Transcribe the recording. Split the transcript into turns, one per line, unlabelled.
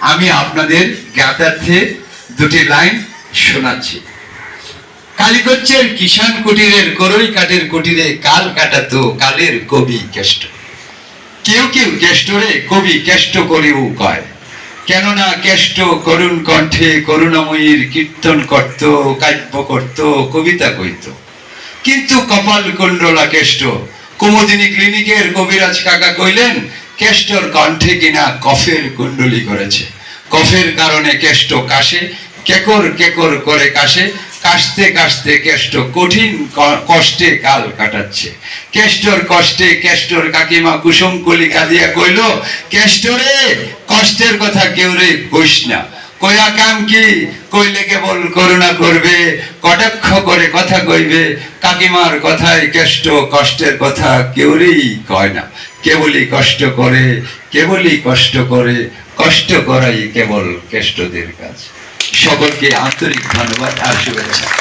আমি আপনাদের জ্ঞাতার্থে দুটি লাইন শোনাচ্ছি। কালীগঞ্জের কিষান কুটিরের করই কাঠের কুটিরে কাল কাটাতো কালের কবি কেষ্ট। কেউ কেউ কেষ্টরে কবি কেষ্ট করেও কয়। কেননা কেষ্ট করুণ কণ্ঠে করুণাময়ীর কীর্তন করত, কাব্য করত, কবিতা কইত। কিন্তু কপাল কুণ্ডলা কেষ্ট, কুমুদিনী ক্লিনিকের কবিরাজ কাকা কইলেন কেষ্টর কণ্ঠে কিনা কফের কুণ্ডলি করেছে। কফের কারণে কেষ্ট কাশে, কেকর কেকর করে কাশে, কাশতে কাশতে কেষ্ট কঠিন কষ্টে কাল কাটাচ্ছে। কেষ্টর কষ্টে কেষ্টর কাকিমা কুসুম কলিকা দিয়া কইল, কেষ্টরে, কষ্টের কথা কেউ রে না। কয়া কাম কি? কইলে কেবল করুণা করবে, কটাক্ষ করে কথা কইবে। কাকিমার কথায় কেষ্ট, কষ্টের কথা কেউরেই কয় না। কেবলই কষ্ট করে, কেবলই কষ্ট করে, কষ্ট করাই কেবল কেষ্টদের কাজ। সকলকে আন্তরিক ধন্যবাদ আর শুভেচ্ছা।